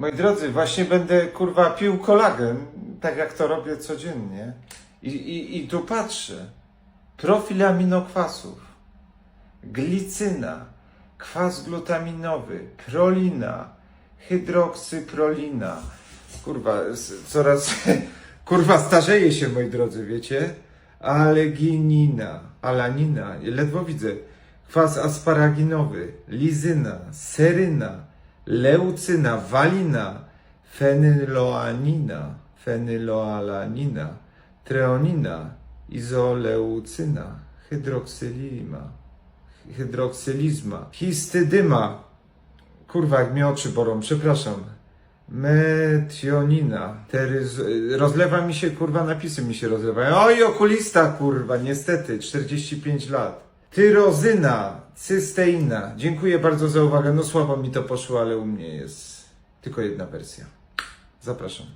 Moi drodzy, właśnie będę kurwa pił kolagen, tak jak to robię codziennie. I, i, i tu patrzę. Profil aminokwasów, glicyna, kwas glutaminowy, prolina, hydroksyprolina. Kurwa, coraz kurwa starzeje się, moi drodzy, wiecie? Aleginina, alanina, ledwo widzę. Kwas asparaginowy, lizyna, seryna, leucyna, walina, fenyloanina, fenyloalanina, treonina, izoleucyna, hydroksylima, hydroksylizma, histydyma, kurwa, jak mnie oczy bolą, przepraszam. Metionina, teryz... rozlewa mi się, kurwa, napisy mi się rozlewają. Oj, okulista, kurwa, niestety, 45 lat. Tyrozyna, cysteina. Dziękuję bardzo za uwagę. No słabo mi to poszło, ale u mnie jest tylko jedna wersja. Zapraszam.